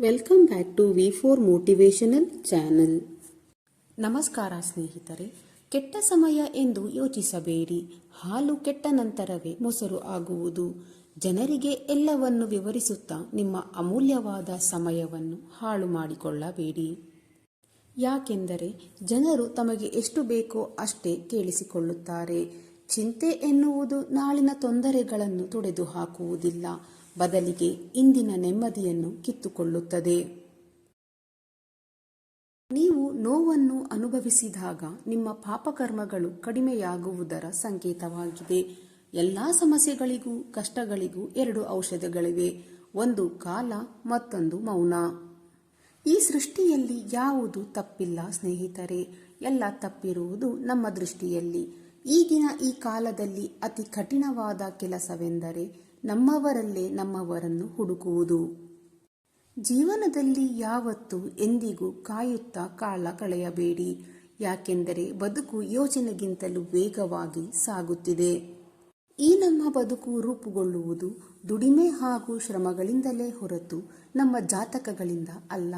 Welcome back to V four motivational channel ನಮಸ್ಕಾರ ಸ್ನೇಹಿತರೆ, ಕೆಟ್ಟ ಸಮಯ ಎಂದು ಯೋಚಿಸಬೇಡಿ. ಹಾಲು ಕೆಟ್ಟ ನಂತರವೇ ಮೊಸರು ಆಗುವುದು. ಜನರಿಗೆ ಎಲ್ಲವನ್ನು ವಿವರಿಸುತ್ತಾ ನಿಮ್ಮ ಅಮೂಲ್ಯವಾದ ಸಮಯವನ್ನು ಹಾಳು ಮಾಡಿಕೊಳ್ಳಬೇಡಿ. ಯಾಕೆಂದರೆ, ಜನರು ತಮಗೆ ಎಷ್ಟು ಬೇಕೋ ಅಷ್ಟೇ ಕೇಳಿಸಿಕೊಳ್ಳುತ್ತಾರೆ. ಚಿಂತೆ ಎನ್ನುವುದು ನಾಳಿನ ತೊಂದರೆಗಳನ್ನು ತೊಡೆದು ಹಾಕುವುದಿಲ್ಲ ಬದಲಿಗೆ ಇಂದಿನ ನೆಮ್ಮದಿಯನ್ನು ಕಿತ್ತುಕೊಳ್ಳುತ್ತದೆ. ನೀವು ನೋವನ್ನು ಅನುಭವಿಸಿದಾಗ ನಿಮ್ಮ ಪಾಪಕರ್ಮಗಳು ಕಡಿಮೆಯಾಗುವುದರ ಸಂಕೇತವಾಗಿದೆ. ಎಲ್ಲಾ ಸಮಸ್ಯೆಗಳಿಗೂ ಕಷ್ಟಗಳಿಗೂ ಎರಡು ಔಷಧಗಳಿವೆ. ಒಂದು ಕಾಲ, ಮತ್ತೊಂದು ಮೌನ. ಈ ಸೃಷ್ಟಿಯಲ್ಲಿ ಯಾವುದು ತಪ್ಪಿಲ್ಲ ಸ್ನೇಹಿತರೆ, ಎಲ್ಲ ತಪ್ಪಿರುವುದು ನಮ್ಮ ದೃಷ್ಟಿಯಲ್ಲಿ. ಈಗಿನ ಈ ಕಾಲದಲ್ಲಿ ಅತಿ ಕಠಿಣವಾದ ಕೆಲಸವೆಂದರೆ ನಮ್ಮವರಲ್ಲೇ ನಮ್ಮವರನ್ನು ಹುಡುಕುವುದು. ಜೀವನದಲ್ಲಿ ಯಾವತ್ತು ಎಂದಿಗೂ ಕಾಯುತ್ತಾ ಕಾಲ ಕಳೆಯಬೇಡಿ. ಯಾಕೆಂದರೆ ಬದುಕು ಯೋಚನೆಗಿಂತಲೂ ವೇಗವಾಗಿ ಸಾಗುತ್ತಿದೆ. ಈ ನಮ್ಮ ಬದುಕು ರೂಪುಗೊಳ್ಳುವುದು ದುಡಿಮೆ ಹಾಗೂ ಶ್ರಮಗಳಿಂದಲೇ ಹೊರತು ನಮ್ಮ ಜಾತಕಗಳಿಂದ ಅಲ್ಲ,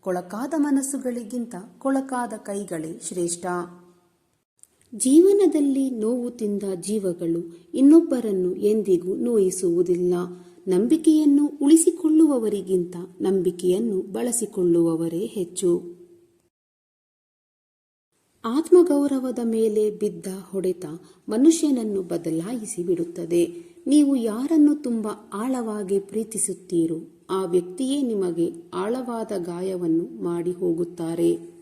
ಕೊಳಕಾದ ಮನಸ್ಸುಗಳಿಗಿಂತ ಕೊಳಕಾದ ಕೈಗಳೇ ಶ್ರೇಷ್ಠ. ಜೀವನದಲ್ಲಿ ನೋವು ತಿಂದ ಜೀವಗಳು ಇನ್ನೊಬ್ಬರನ್ನು ಎಂದಿಗೂ ನೋಯಿಸುವುದಿಲ್ಲ. ನಂಬಿಕೆಯನ್ನು ಉಳಿಸಿಕೊಳ್ಳುವವರಿಗಿಂತ ನಂಬಿಕೆಯನ್ನು ಬಳಸಿಕೊಳ್ಳುವವರೇ ಹೆಚ್ಚು. ಆತ್ಮಗೌರವದ ಮೇಲೆ ಬಿದ್ದ ಹೊಡೆತ ಮನುಷ್ಯನನ್ನು ಬದಲಾಯಿಸಿ ಬಿಡುತ್ತದೆ. ನೀವು ಯಾರನ್ನು ತುಂಬ ಆಳವಾಗಿ ಪ್ರೀತಿಸುತ್ತೀರೋ ಆ ವ್ಯಕ್ತಿಯೇ ನಿಮಗೆ ಆಳವಾದ ಗಾಯವನ್ನು ಮಾಡಿ ಹೋಗುತ್ತಾರೆ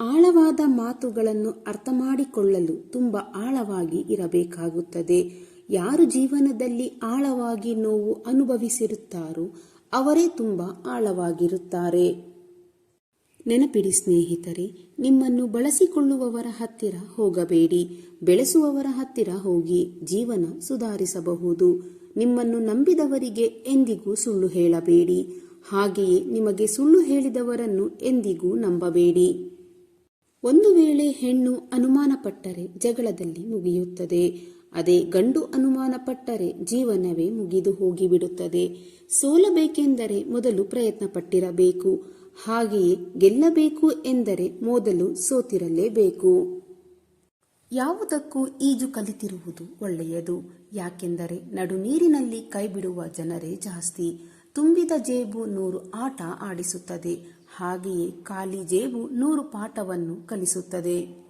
ಆಳವಾದ ಮಾತುಗಳನ್ನು ಅರ್ಥ ಮಾಡಿಕೊಳ್ಳಲು ತುಂಬ ಆಳವಾಗಿ ಇರಬೇಕಾಗುತ್ತದೆ. ಯಾರು ಜೀವನದಲ್ಲಿ ಆಳವಾಗಿ ನೋವು ಅನುಭವಿಸಿರುತ್ತಾರೋ ಅವರೇ ತುಂಬ ಆಳವಾಗಿರುತ್ತಾರೆ. ನೆನಪಿಡಿ ಸ್ನೇಹಿತರೆ, ನಿಮ್ಮನ್ನು ಬಳಸಿಕೊಳ್ಳುವವರ ಹತ್ತಿರ ಹೋಗಬೇಡಿ. ಬೆಳೆಸುವವರ ಹತ್ತಿರ ಹೋಗಿ ಜೀವನ ಸುಧಾರಿಸಬಹುದು. ನಿಮ್ಮನ್ನು ನಂಬಿದವರಿಗೆ ಎಂದಿಗೂ ಸುಳ್ಳು ಹೇಳಬೇಡಿ. ಹಾಗೆಯೇ ನಿಮಗೆ ಸುಳ್ಳು ಹೇಳಿದವರನ್ನು ಎಂದಿಗೂ ನಂಬಬೇಡಿ. ಒಂದು ವೇಳೆ ಹೆಣ್ಣು ಅನುಮಾನಪಟ್ಟರೆ ಜಗಳದಲ್ಲಿ ಮುಗಿಯುತ್ತದೆ. ಅದೇ ಗಂಡು ಅನುಮಾನಪಟ್ಟರೆ ಜೀವನವೇ ಮುಗಿದು ಹೋಗಿಬಿಡುತ್ತದೆ. ಸೋಲಬೇಕೆಂದರೆ ಮೊದಲು ಪ್ರಯತ್ನ ಪಟ್ಟಿರಬೇಕು ಹಾಗೆಯೇ ಗೆಲ್ಲಬೇಕು ಎಂದರೆ ಮೊದಲು ಸೋತಿರಲೇಬೇಕು. ಯಾವುದಕ್ಕೂ ಈಜು ಕಲಿತಿರುವುದು ಒಳ್ಳೆಯದು. ಯಾಕೆಂದರೆ ನಡು ನೀರಿನಲ್ಲಿ ಕೈಬಿಡುವ ಜನರೇ ಜಾಸ್ತಿ. ತುಂಬಿದ ಜೇಬು ನೂರು ಆಟ ಆಡಿಸುತ್ತದೆ. ಹಾಗೆಯೇ ಖಾಲಿ ಜೇಬು ನೂರು ಪಾಠವನ್ನು ಕಲಿಸುತ್ತದೆ.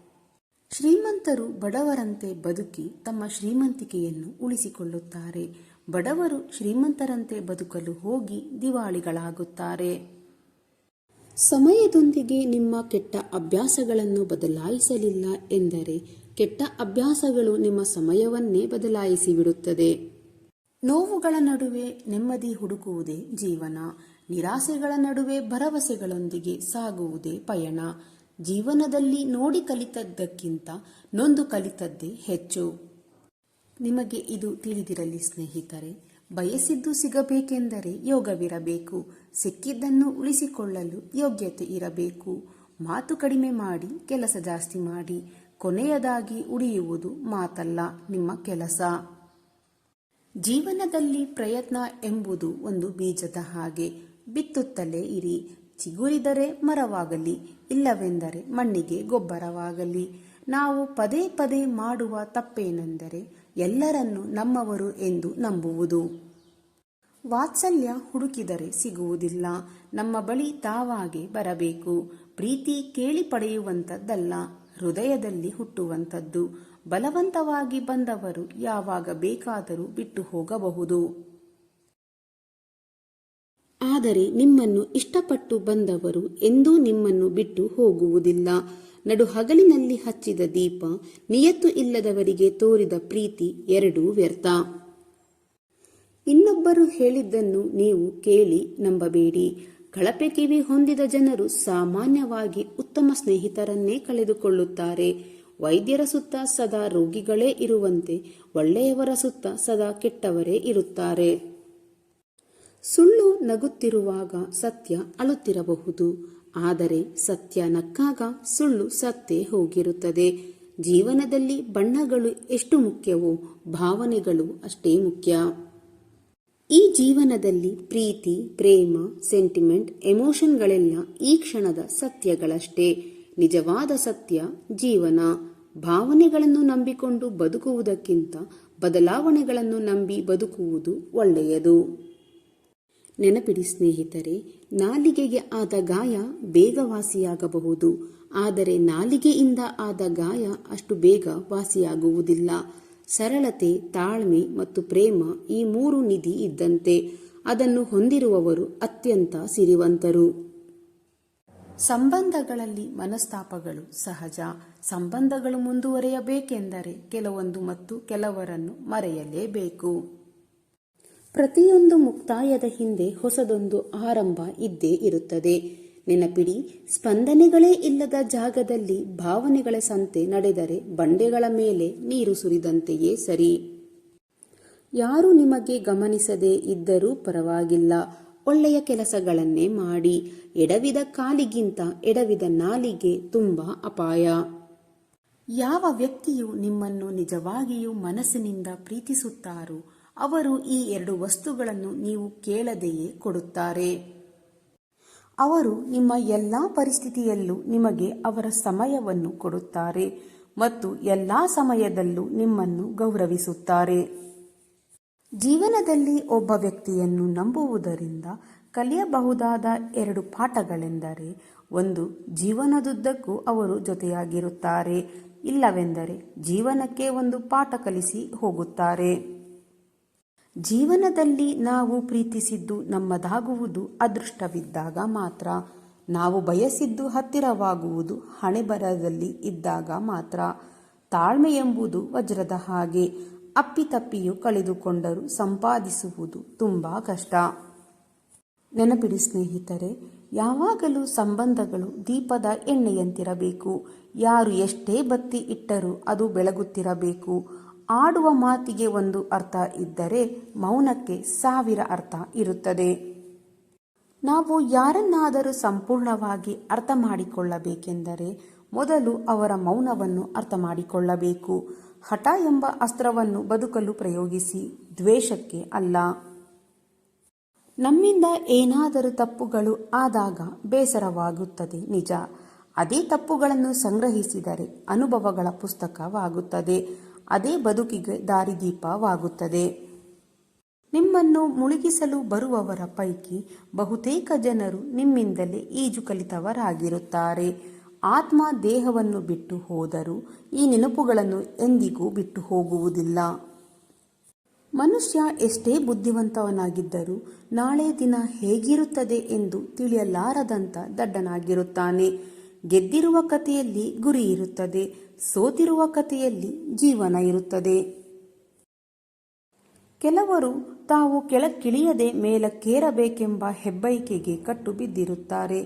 ಶ್ರೀಮಂತರು ಬಡವರಂತೆ ಬದುಕಿ ತಮ್ಮ ಶ್ರೀಮಂತಿಕೆಯನ್ನು ಉಳಿಸಿಕೊಳ್ಳುತ್ತಾರೆ. ಬಡವರು ಶ್ರೀಮಂತರಂತೆ ಬದುಕಲು ಹೋಗಿ ದಿವಾಳಿಗಳಾಗುತ್ತಾರೆ. ಸಮಯದೊಂದಿಗೆ ನಿಮ್ಮ ಕೆಟ್ಟ ಅಭ್ಯಾಸಗಳನ್ನು ಬದಲಾಯಿಸಲಿಲ್ಲ ಎಂದರೆ ಕೆಟ್ಟ ಅಭ್ಯಾಸಗಳು ನಿಮ್ಮ ಸಮಯವನ್ನೇ ಬದಲಾಯಿಸಿಬಿಡುತ್ತದೆ. ನೋವುಗಳ ನಡುವೆ ನೆಮ್ಮದಿ ಹುಡುಕುವುದೇ ಜೀವನ. ನಿರಾಸೆಗಳ ನಡುವೆ ಭರವಸೆಗಳೊಂದಿಗೆ ಸಾಗುವುದೇ ಪಯಣ. ಜೀವನದಲ್ಲಿ ನೋಡಿ ಕಲಿತದ್ದಕ್ಕಿಂತ ನೊಂದು ಕಲಿತದ್ದೇ ಹೆಚ್ಚು. ನಿಮಗೆ ಇದು ತಿಳಿದಿರಲಿ ಸ್ನೇಹಿತರೆ, ಬಯಸಿದ್ದು ಸಿಗಬೇಕೆಂದರೆ ಯೋಗವಿರಬೇಕು. ಸಿಕ್ಕಿದ್ದನ್ನು ಉಳಿಸಿಕೊಳ್ಳಲು ಯೋಗ್ಯತೆ ಇರಬೇಕು. ಮಾತು ಕಡಿಮೆ ಮಾಡಿ, ಕೆಲಸ ಜಾಸ್ತಿ ಮಾಡಿ, ಕೊನೆಯದಾಗಿ ಉಳಿಯುವುದು ಮಾತಲ್ಲ, ನಿಮ್ಮ ಕೆಲಸ. ಜೀವನದಲ್ಲಿ ಪ್ರಯತ್ನ ಎಂಬುದು ಒಂದು ಬೀಜದ ಹಾಗೆ. ಬಿತ್ತುತ್ತಲೇ ಇರಿ. ಚಿಗುರಿದರೆ ಮರವಾಗಲಿ, ಇಲ್ಲವೆಂದರೆ ಮಣ್ಣಿಗೆ ಗೊಬ್ಬರವಾಗಲಿ. ನಾವು ಪದೇ ಪದೇ ಮಾಡುವ ತಪ್ಪೇನೆಂದರೆ ಎಲ್ಲರನ್ನು ನಮ್ಮವರು ಎಂದು ನಂಬುವುದು. ವಾತ್ಸಲ್ಯ ಹುಡುಕಿದರೆ ಸಿಗುವುದಿಲ್ಲ. ನಮ್ಮ ಬಳಿ ತಾವಾಗೆ ಬರಬೇಕು. ಪ್ರೀತಿ ಕೇಳಿ ಪಡೆಯುವಂಥದ್ದಲ್ಲ, ಹೃದಯದಲ್ಲಿ ಹುಟ್ಟುವಂಥದ್ದು. ಬಲವಂತವಾಗಿ ಬಂದವರು ಯಾವಾಗ ಬೇಕಾದರೂ ಬಿಟ್ಟು ಹೋಗಬಹುದು. ಆದರೆ ನಿಮ್ಮನ್ನು ಇಷ್ಟಪಟ್ಟು ಬಂದವರು ಎಂದೂ ನಿಮ್ಮನ್ನು ಬಿಟ್ಟು ಹೋಗುವುದಿಲ್ಲ. ನಡು ಹಗಲಿನಲ್ಲಿ ಹಚ್ಚಿದ ದೀಪ, ನಿಯತ್ತು ಇಲ್ಲದವರಿಗೆ ತೋರಿದ ಪ್ರೀತಿ ಎರಡೂ ವ್ಯರ್ಥ. ಇನ್ನೊಬ್ಬರು ಹೇಳಿದ್ದನ್ನು ನೀವು ಕೇಳಿ ನಂಬಬೇಡಿ. ಕಳಪೆ ಕಿವಿ ಹೊಂದಿದ ಜನರು ಸಾಮಾನ್ಯವಾಗಿ ಉತ್ತಮ ಸ್ನೇಹಿತರನ್ನೇ ಕಳೆದುಕೊಳ್ಳುತ್ತಾರೆ. ವೈದ್ಯರ ಸುತ್ತ ಸದಾ ರೋಗಿಗಳೇ ಇರುವಂತೆ, ಒಳ್ಳೆಯವರ ಸುತ್ತ ಸದಾ ಕೆಟ್ಟವರೇ ಇರುತ್ತಾರೆ. ಸುಳ್ಳು ನಗುತ್ತಿರುವಾಗ ಸತ್ಯ ಅಳುತ್ತಿರಬಹುದು. ಆದರೆ ಸತ್ಯ ನಕ್ಕಾಗ ಸುಳ್ಳು ಸತ್ತೇ ಹೋಗಿರುತ್ತದೆ. ಜೀವನದಲ್ಲಿ ಬಣ್ಣಗಳು ಎಷ್ಟು ಮುಖ್ಯವೋ ಭಾವನೆಗಳು ಅಷ್ಟೇ ಮುಖ್ಯ. ಈ ಜೀವನದಲ್ಲಿ ಪ್ರೀತಿ, ಪ್ರೇಮ, ಸೆಂಟಿಮೆಂಟ್, ಎಮೋಷನ್ಗಳೆಲ್ಲ ಈ ಕ್ಷಣದ ಸತ್ಯಗಳಷ್ಟೇ. ನಿಜವಾದ ಸತ್ಯ ಜೀವನ. ಭಾವನೆಗಳನ್ನು ನಂಬಿಕೊಂಡು ಬದುಕುವುದಕ್ಕಿಂತ ಬದಲಾವಣೆಗಳನ್ನು ನಂಬಿ ಬದುಕುವುದು ಒಳ್ಳೆಯದು. ನೆನಪಿಡಿ ಸ್ನೇಹಿತರೆ, ನಾಲಿಗೆಗೆ ಆದ ಗಾಯ ಬೇಗ ವಾಸಿಯಾಗಬಹುದು ಆದರೆ ನಾಲಿಗೆಯಿಂದ ಆದ ಗಾಯ ಅಷ್ಟು ಬೇಗ ವಾಸಿಯಾಗುವುದಿಲ್ಲ. ಸರಳತೆ, ತಾಳ್ಮೆ ಮತ್ತು ಪ್ರೇಮ ಈ ಮೂರು ನಿಧಿ ಇದ್ದಂತೆ. ಅದನ್ನು ಹೊಂದಿರುವವರು ಅತ್ಯಂತ ಸಿರಿವಂತರು. ಸಂಬಂಧಗಳಲ್ಲಿ ಮನಸ್ತಾಪಗಳು ಸಹಜ. ಸಂಬಂಧಗಳು ಮುಂದುವರಿಯಬೇಕೆಂದರೆ ಕೆಲವೊಂದು ಮತ್ತು ಕೆಲವರನ್ನು ಮರೆಯಲೇಬೇಕು. ಪ್ರತಿಯೊಂದು ಮುಕ್ತಾಯದ ಹಿಂದೆ ಹೊಸದೊಂದು ಆರಂಭ ಇದ್ದೇ ಇರುತ್ತದೆ. ನೆನಪಿಡಿ, ಸ್ಪಂದನೆಗಳೇ ಇಲ್ಲದ ಜಾಗದಲ್ಲಿ ಭಾವನೆಗಳ ಸಂತೆ ನಡೆದರೆ ಬಂಡೆಗಳ ಮೇಲೆ ನೀರು ಸುರಿದಂತೆಯೇ ಸರಿ. ಯಾರು ನಿಮಗೆ ಗಮನಿಸದೇ ಇದ್ದರೂ ಪರವಾಗಿಲ್ಲ. ಒಳ್ಳೆಯ ಕೆಲಸಗಳನ್ನೇ ಮಾಡಿ. ಎಡವಿದ ಕಾಲಿಗಿಂತ ಎಡವಿದ ನಾಲಿಗೆ ತುಂಬಾ ಅಪಾಯ. ಯಾವ ವ್ಯಕ್ತಿಯು ನಿಮ್ಮನ್ನು ನಿಜವಾಗಿಯೂ ಮನಸ್ಸಿನಿಂದ ಪ್ರೀತಿಸುತ್ತಾರೋ ಅವರು ಈ ಎರಡು ವಸ್ತುಗಳನ್ನು ನೀವು ಕೇಳದೆಯೇ ಕೊಡುತ್ತಾರೆ. ಅವರು ನಿಮ್ಮ ಎಲ್ಲ ಪರಿಸ್ಥಿತಿಯಲ್ಲೂ ನಿಮಗೆ ಅವರ ಸಮಯವನ್ನು ಕೊಡುತ್ತಾರೆ ಮತ್ತು ಎಲ್ಲ ಸಮಯದಲ್ಲೂ ನಿಮ್ಮನ್ನು ಗೌರವಿಸುತ್ತಾರೆ. ಜೀವನದಲ್ಲಿ ಒಬ್ಬ ವ್ಯಕ್ತಿಯನ್ನು ನಂಬುವುದರಿಂದ ಕಲಿಯಬಹುದಾದ ಎರಡು ಪಾಠಗಳೆಂದರೆ, ಒಂದು ಜೀವನದುದ್ದಕ್ಕೂ ಅವರು ಜೊತೆಯಾಗಿರುತ್ತಾರೆ, ಇಲ್ಲವೆಂದರೆ ಜೀವನಕ್ಕೆ ಒಂದು ಪಾಠ ಕಲಿಸಿ ಹೋಗುತ್ತಾರೆ. ಜೀವನದಲ್ಲಿ ನಾವು ಪ್ರೀತಿಸಿದ್ದು ನಮ್ಮದಾಗುವುದು ಅದೃಷ್ಟವಿದ್ದಾಗ ಮಾತ್ರ. ನಾವು ಬಯಸಿದ್ದು ಹತ್ತಿರವಾಗುವುದು ಹಣೆಬರದಲ್ಲಿ ಇದ್ದಾಗ ಮಾತ್ರ. ತಾಳ್ಮೆ ಎಂಬುದು ವಜ್ರದ ಹಾಗೆ. ಅಪ್ಪಿತಪ್ಪಿಯು ಕಳೆದುಕೊಂಡರೂ ಸಂಪಾದಿಸುವುದು ತುಂಬಾ ಕಷ್ಟ. ನೆನಪಿಡಿ ಸ್ನೇಹಿತರೆ, ಯಾವಾಗಲೂ ಸಂಬಂಧಗಳು ದೀಪದ ಎಣ್ಣೆಯಂತಿರಬೇಕು. ಯಾರು ಎಷ್ಟೇ ಬತ್ತಿ ಇಟ್ಟರೂ ಅದು ಬೆಳಗುತ್ತಿರಬೇಕು. ಆಡುವ ಮಾತಿಗೆ ಒಂದು ಅರ್ಥ ಇದ್ದರೆ ಮೌನಕ್ಕೆ ಸಾವಿರ ಅರ್ಥ ಇರುತ್ತದೆ. ನಾವು ಯಾರನ್ನಾದರೂ ಸಂಪೂರ್ಣವಾಗಿ ಅರ್ಥ ಮಾಡಿಕೊಳ್ಳಬೇಕೆಂದರೆ ಮೊದಲು ಅವರ ಮೌನವನ್ನು ಅರ್ಥ ಮಾಡಿಕೊಳ್ಳಬೇಕು. ಹಠ ಎಂಬ ಅಸ್ತ್ರವನ್ನು ಬದುಕಲು ಪ್ರಯೋಗಿಸಿ, ದ್ವೇಷಕ್ಕೆ ಅಲ್ಲ. ನಮ್ಮಿಂದ ಏನಾದರೂ ತಪ್ಪುಗಳು ಆದಾಗ ಬೇಸರವಾಗುತ್ತದೆ, ನಿಜ. ಅದೇ ತಪ್ಪುಗಳನ್ನು ಸಂಗ್ರಹಿಸಿದರೆ ಅನುಭವಗಳ ಪುಸ್ತಕವಾಗುತ್ತದೆ. ಅದೇ ಬದುಕಿಗೆ ದಾರಿದೀಪವಾಗುತ್ತದೆ ನಿಮ್ಮನ್ನು ಮುಳುಗಿಸಲು ಬರುವವರ ಪೈಕಿ ಬಹುತೇಕ ಜನರು ನಿಮ್ಮಿಂದಲೇ ಈಜು ಕಲಿತವರಾಗಿರುತ್ತಾರೆ ಆತ್ಮ ದೇಹವನ್ನು ಬಿಟ್ಟು ಹೋದರೂ ಈ ನೆನಪುಗಳನ್ನು ಎಂದಿಗೂ ಬಿಟ್ಟು ಹೋಗುವುದಿಲ್ಲ. ಮನುಷ್ಯ ಎಷ್ಟೇ ಬುದ್ಧಿವಂತವನಾಗಿದ್ದರೂ ನಾಳೆ ದಿನ ಹೇಗಿರುತ್ತದೆ ಎಂದು ತಿಳಿಯಲಾರದಂತ ದಡ್ಡನಾಗಿರುತ್ತಾನೆ. ಗೆದ್ದಿರುವ ಕಥೆಯಲ್ಲಿ ಗುರಿ ಇರುತ್ತದೆ ಸೋತಿರುವ ಕಥೆಯಲ್ಲಿ ಜೀವನ ಇರುತ್ತದೆ. ಕೆಲವರು ತಾವು ಕೆಳಕ್ಕಿಳಿಯದೆ ಮೇಲಕ್ಕೇರಬೇಕೆಂಬ ಹೆಬ್ಬೈಕೆಗೆ ಕಟ್ಟು ಬಿದ್ದಿರುತ್ತಾರೆ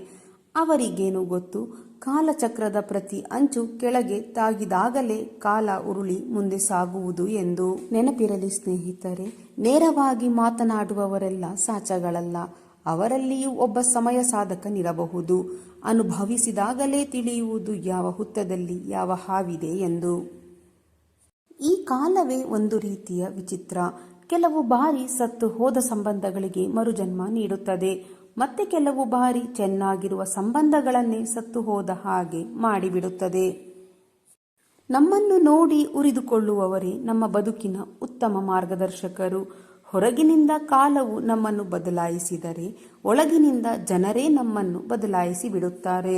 ಅವರಿಗೇನು ಗೊತ್ತು? ಕಾಲಚಕ್ರದ ಪ್ರತಿ ಅಂಚು ಕೆಳಗೆ ತಾಗಿದಾಗಲೇ ಕಾಲ ಉರುಳಿ ಮುಂದೆ ಸಾಗುವುದು ಎಂದು. ನೆನಪಿರಲಿ ಸ್ನೇಹಿತರೆ, ನೇರವಾಗಿ ಮಾತನಾಡುವವರೆಲ್ಲ ಸಾಚಗಳಲ್ಲ. ಅವರಲ್ಲಿಯೂ ಒಬ್ಬ ಸಮಯ ಸಾಧಕನಿರಬಹುದು. ಅನುಭವಿಸಿದಾಗಲೇ ತಿಳಿಯುವುದು ಯಾವ ಹುತ್ತದಲ್ಲಿ ಯಾವ ಹಾವಿದೆ ಎಂದು. ಈ ಕಾಲವೇ ಒಂದು ರೀತಿಯ ವಿಚಿತ್ರ. ಕೆಲವು ಬಾರಿ ಸತ್ತು ಹೋದ ಸಂಬಂಧಗಳಿಗೆ ಮರುಜನ್ಮ ನೀಡುತ್ತದೆ. ಮತ್ತೆ ಕೆಲವು ಬಾರಿ ಚೆನ್ನಾಗಿರುವ ಸಂಬಂಧಗಳನ್ನೇ ಸತ್ತು ಹೋದ ಹಾಗೆ ಮಾಡಿಬಿಡುತ್ತದೆ. ನಮ್ಮನ್ನು ನೋಡಿ ಉರಿದುಕೊಳ್ಳುವವರೇ ನಮ್ಮ ಬದುಕಿನ ಉತ್ತಮ ಮಾರ್ಗದರ್ಶಕರು. ಹೊರಗಿನಿಂದ ಕಾಲವು ನಮ್ಮನ್ನು ಬದಲಾಯಿಸಿದರೆ ಒಳಗಿನಿಂದ ಜನರೇ ನಮ್ಮನ್ನು ಬದಲಾಯಿಸಿ ಬಿಡುತ್ತಾರೆ.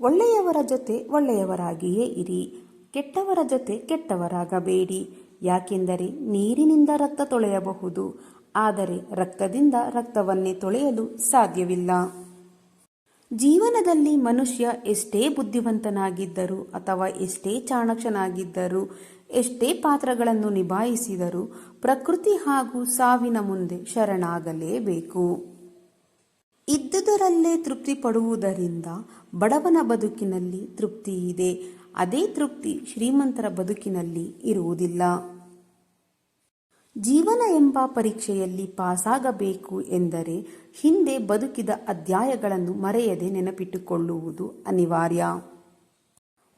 ಒಳ್ಳೆಯವರ ಜೊತೆ ಒಳ್ಳೆಯವರಾಗಿಯೇ ಇರಿ. ಕೆಟ್ಟವರ ಜೊತೆ ಕೆಟ್ಟವರಾಗಬೇಡಿ. ಯಾಕೆಂದರೆ ನೀರಿನಿಂದ ರಕ್ತ ತೊಳೆಯಬಹುದು, ಆದರೆ ರಕ್ತದಿಂದ ರಕ್ತವನ್ನೇ ತೊಳೆಯಲು ಸಾಧ್ಯವಿಲ್ಲ. ಜೀವನದಲ್ಲಿ ಮನುಷ್ಯ ಎಷ್ಟೇ ಬುದ್ಧಿವಂತನಾಗಿದ್ದರೂ ಅಥವಾ ಎಷ್ಟೇ ಚಾಣಕ್ಷನಾಗಿದ್ದರೂ ಎಷ್ಟೇ ಪಾತ್ರಗಳನ್ನು ನಿಭಾಯಿಸಿದರೂ ಪ್ರಕೃತಿ ಹಾಗೂ ಸಾವಿನ ಮುಂದೆ ಶರಣಾಗಲೇಬೇಕು. ಇದ್ದುದರಲ್ಲೇ ತೃಪ್ತಿ ಪಡುವುದರಿಂದ ಬಡವನ ಬದುಕಿನಲ್ಲಿ ತೃಪ್ತಿ ಇದೆ ಅದೇ ತೃಪ್ತಿ ಶ್ರೀಮಂತರ ಬದುಕಿನಲ್ಲಿ ಇರುವುದಿಲ್ಲ. ಜೀವನ ಎಂಬ ಪರೀಕ್ಷೆಯಲ್ಲಿ ಪಾಸಾಗಬೇಕು ಎಂದರೆ ಹಿಂದೆ ಬದುಕಿದ ಅಧ್ಯಾಯಗಳನ್ನು ಮರೆಯದೆ ನೆನಪಿಟ್ಟುಕೊಳ್ಳುವುದು ಅನಿವಾರ್ಯ.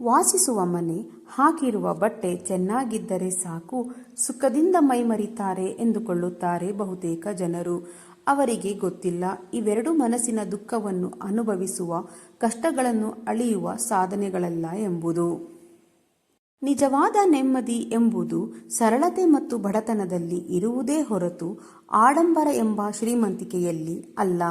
ವಾಸಿಸುವ ಮನೆ, ಹಾಕಿರುವ ಬಟ್ಟೆ ಚೆನ್ನಾಗಿದ್ದರೆ ಸಾಕು, ಸುಖದಿಂದ ಮೈಮರಿತಾರೆ ಎಂದುಕೊಳ್ಳುತ್ತಾರೆ ಬಹುತೇಕ ಜನರು. ಅವರಿಗೆ ಗೊತ್ತಿಲ್ಲ, ಇವೆರಡು ಮನಸ್ಸಿನ ದುಃಖವನ್ನು ಅನುಭವಿಸುವ, ಕಷ್ಟಗಳನ್ನು ಅಳಿಯುವ ಸಾಧನೆಗಳಲ್ಲ ಎಂಬುದು. ನಿಜವಾದ ನೆಮ್ಮದಿ ಎಂಬುದು ಸರಳತೆ ಮತ್ತು ಬಡತನದಲ್ಲಿ ಇರುವುದೇ ಹೊರತು ಆಡಂಬರ ಎಂಬ ಶ್ರೀಮಂತಿಕೆಯಲ್ಲಿ ಅಲ್ಲ.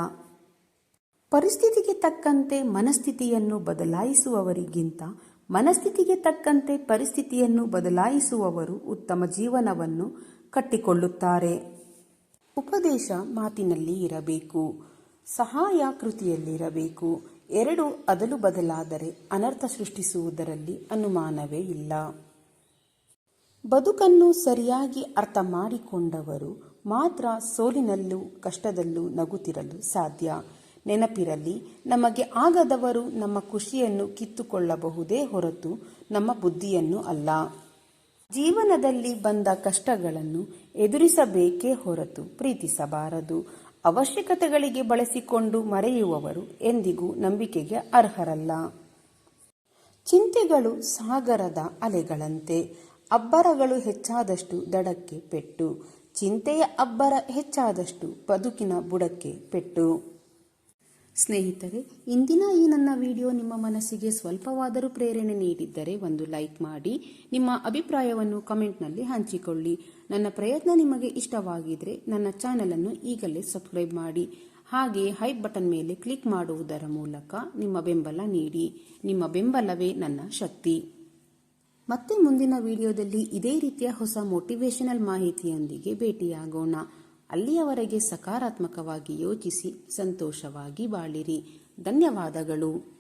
ಪರಿಸ್ಥಿತಿಗೆ ತಕ್ಕಂತೆ ಮನಸ್ಥಿತಿಯನ್ನು ಬದಲಾಯಿಸುವವರಿಗಿಂತ ಮನಸ್ಥಿತಿಗೆ ತಕ್ಕಂತೆ ಪರಿಸ್ಥಿತಿಯನ್ನು ಬದಲಾಯಿಸುವವರು ಉತ್ತಮ ಜೀವನವನ್ನು ಕಟ್ಟಿಕೊಳ್ಳುತ್ತಾರೆ. ಉಪದೇಶ ಮಾತಿನಲ್ಲಿ ಇರಬೇಕು. ಸಹಾಯ ಕೃತಿಯಲ್ಲಿರಬೇಕು. ಎರಡು ಅದಲು ಬದಲಾದರೆ ಅನರ್ಥ ಸೃಷ್ಟಿಸುವುದರಲ್ಲಿ ಅನುಮಾನವೇ ಇಲ್ಲ. ಬದುಕನ್ನು ಸರಿಯಾಗಿ ಅರ್ಥ ಮಾಡಿಕೊಂಡವರು ಮಾತ್ರ ಸೋಲಿನಲ್ಲೂ ಕಷ್ಟದಲ್ಲೂ ನಗುತ್ತಿರಲು ಸಾಧ್ಯ. ನೆನಪಿರಲಿ, ನಮಗೆ ಆಗದವರು ನಮ್ಮ ಖುಷಿಯನ್ನು ಕಿತ್ತುಕೊಳ್ಳಬಹುದೇ ಹೊರತು ನಮ್ಮ ಬುದ್ಧಿಯನ್ನು ಅಲ್ಲ. ಜೀವನದಲ್ಲಿ ಬಂದ ಕಷ್ಟಗಳನ್ನು ಎದುರಿಸಬೇಕೇ ಹೊರತು ಪ್ರೀತಿಸಬಾರದು. ಅವಶ್ಯಕತೆಗಳಿಗೆ ಬಳಸಿಕೊಂಡು ಮರೆಯುವವರು ಎಂದಿಗೂ ನಂಬಿಕೆಗೆ ಅರ್ಹರಲ್ಲ. ಚಿಂತೆಗಳು ಸಾಗರದ ಅಲೆಗಳಂತೆ ಅಬ್ಬರಗಳು ಹೆಚ್ಚಾದಷ್ಟು ದಡಕ್ಕೆ ಪೆಟ್ಟು, ಚಿಂತೆಯ ಅಬ್ಬರ ಹೆಚ್ಚಾದಷ್ಟು ಬದುಕಿನ ಬುಡಕ್ಕೆ ಪೆಟ್ಟು. ಸ್ನೇಹಿತರೆ, ಇಂದಿನ ಈ ನನ್ನ ವಿಡಿಯೋ ನಿಮ್ಮ ಮನಸ್ಸಿಗೆ ಸ್ವಲ್ಪವಾದರೂ ಪ್ರೇರಣೆ ನೀಡಿದ್ದರೆ ಒಂದು ಲೈಕ್ ಮಾಡಿ, ನಿಮ್ಮ ಅಭಿಪ್ರಾಯವನ್ನು ಕಮೆಂಟ್ನಲ್ಲಿ ಹಂಚಿಕೊಳ್ಳಿ. ನನ್ನ ಪ್ರಯತ್ನ ನಿಮಗೆ ಇಷ್ಟವಾಗಿದ್ರೆ ನನ್ನ ಚಾನೆಲ್ ಅನ್ನು ಈಗಲೇ ಸಬ್ಸ್ಕ್ರೈಬ್ ಮಾಡಿ. ಹಾಗೆ ಹೈಪ್ ಬಟನ್ ಮೇಲೆ ಕ್ಲಿಕ್ ಮಾಡುವುದರ ಮೂಲಕ ನಿಮ್ಮ ಬೆಂಬಲ ನೀಡಿ. ನಿಮ್ಮ ಬೆಂಬಲವೇ ನನ್ನ ಶಕ್ತಿ. ಮತ್ತೆ ಮುಂದಿನ ವಿಡಿಯೋದಲ್ಲಿ ಇದೇ ರೀತಿಯ ಹೊಸ ಮೋಟಿವೇಶನಲ್ ಮಾಹಿತಿಯೊಂದಿಗೆ ಭೇಟಿಯಾಗೋಣ. ಅಲ್ಲಿಯವರೆಗೆ ಸಕಾರಾತ್ಮಕವಾಗಿ ಯೋಚಿಸಿ, ಸಂತೋಷವಾಗಿ ಬಾಳಿರಿ. ಧನ್ಯವಾದಗಳು.